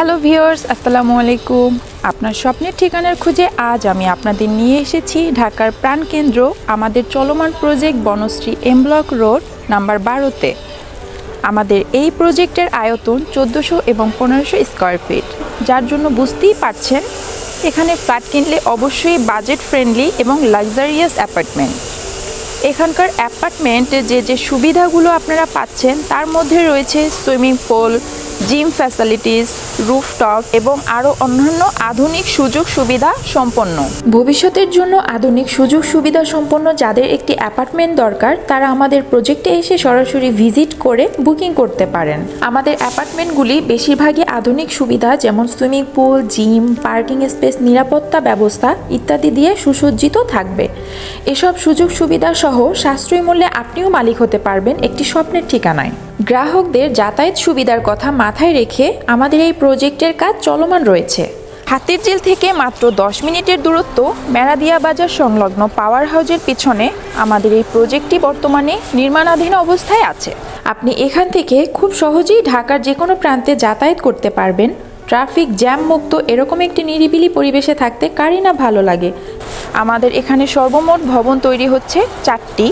Hello viewers, আসসালামু আলাইকুম। আপনার স্বপ্নের ঠিকানার খুঁজে আজ আমি আপনাদের নিয়ে এসেছি ঢাকার প্রাণকেন্দ্র আমাদের চলমান project Banasree M block road, number বারোতে। আমাদের এই প্রজেক্টের আয়তন চোদ্দোশো এবং পনেরোশো স্কোয়ার ফিট। যার জন্য বুঝতেই পারছেন, এখানে ফ্ল্যাট কিনলে অবশ্যই বাজেট ফ্রেন্ডলি এবং লাক্সারিয়াস অ্যাপার্টমেন্ট। এখানকার অ্যাপার্টমেন্টে যে যে সুবিধাগুলো আপনারা পাচ্ছেন, তার মধ্যে রয়েছে swimming pool gym facilities, rooftop এবং আরও অন্যান্য আধুনিক সুযোগ সুবিধা সম্পন্ন। ভবিষ্যতের জন্য আধুনিক সুযোগ সুবিধা সম্পন্ন যাদের একটি অ্যাপার্টমেন্ট দরকার, তারা আমাদের প্রজেক্টে এসে সরাসরি ভিজিট করে বুকিং করতে পারেন। আমাদের অ্যাপার্টমেন্টগুলি বেশিরভাগই আধুনিক সুবিধা, যেমন swimming pool, gym, parking space, নিরাপত্তা ব্যবস্থা ইত্যাদি দিয়ে সুসজ্জিত থাকবে। এসব সুযোগ সুবিধা সহ সাশ্রয়ী মূল্যে আপনিও মালিক হতে পারবেন একটি স্বপ্নের ঠিকানায়। গ্রাহকদের যাতায়াত সুবিধার কথা মাথায় রেখে আমাদের এই প্রজেক্টের কাজ চলমান রয়েছে। হাতির জেল থেকে মাত্র দশ মিনিটের দূরত্ব মেরাদিয়া বাজার সংলগ্ন পাওয়ার হাউজের পিছনে আমাদের এই প্রজেক্টটি বর্তমানে নির্মাণাধীন অবস্থায় আছে। আপনি এখান থেকে খুব সহজেই ঢাকার যে কোনো প্রান্তে যাতায়াত করতে পারবেন। ট্রাফিক জ্যাম মুক্ত এরকম একটি নিরিবিলি পরিবেশে থাকতে কারই না ভালো লাগে। আমাদের এখানে সর্বমোট ভবন তৈরি হচ্ছে চারটি।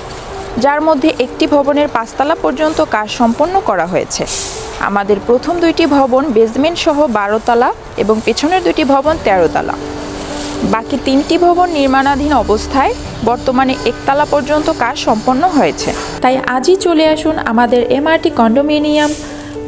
যার মধ্যে একটি ভবনের পাঁচতলা পর্যন্ত কাজ সম্পন্ন করা হয়েছে। আমাদের প্রথম দুইটি ভবন বেসমেন্ট সহ বারোতলা এবং পেছনের দুইটি ভবন তেরোতলা। বাকি তিনটি ভবন নির্মাণাধীন অবস্থায় বর্তমানে একতলা পর্যন্ত কাজ সম্পন্ন হয়েছে। তাই আজই চলে আসুন আমাদের এমআরটি কন্ডোমিনিয়াম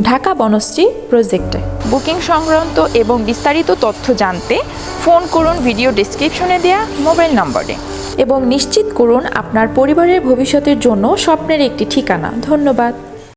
ঢাকা বনশ্রী প্রজেক্টে। বুকিং সংক্রান্ত এবং বিস্তারিত তথ্য জানতে ফোন করুন ভিডিও ডিসক্রিপশনে দেওয়া মোবাইল নম্বরে। এবং নিশ্চিত করুন আপনার পরিবারের ভবিষ্যতের জন্য স্বপ্নের একটি ঠিকানা। ধন্যবাদ।